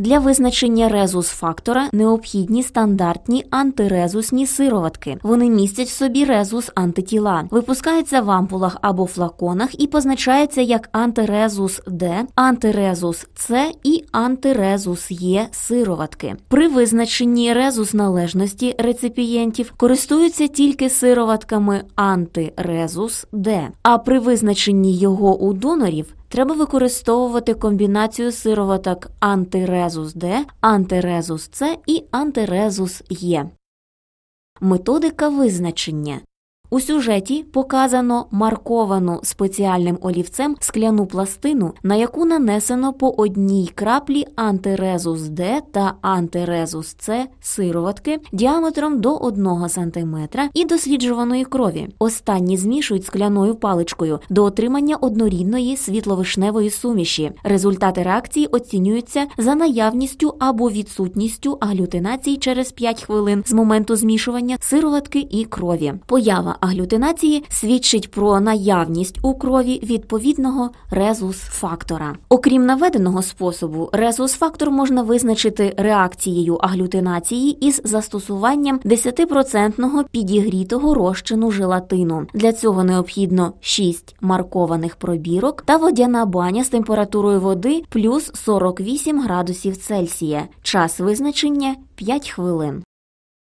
Для визначення резус-фактора необхідні стандартні антирезусні сироватки. Вони містять в собі резус-антитіла, випускаються в ампулах або флаконах і позначаються як антирезус Д, антирезус С і антирезус Є сироватки. При визначенні резус належності реципієнтів користуються тільки сироватками антирезус Д, а при визначенні його у донорів Треба використовувати комбінацію сироваток антирезус Д, антирезус С і антирезус Є. Методика визначення. У сюжеті показано марковану спеціальним олівцем скляну пластину, на яку нанесено по одній краплі антирезус Д та антирезус С сироватки діаметром до 1 см і досліджуваної крові. Останні змішують скляною паличкою до отримання однорідної світловишневої суміші. Результати реакції оцінюються за наявністю або відсутністю аглютинації через 5 хвилин з моменту змішування сироватки і крові. Поява аглютинації свідчить про наявність у крові відповідного резус-фактора. Окрім наведеного способу, резус-фактор можна визначити реакцією аглютинації із застосуванням 10% підігрітого розчину желатину. Для цього необхідно 6 маркованих пробірок та водяна баня з температурою води плюс 48 градусів Цельсія. Час визначення 5 хвилин.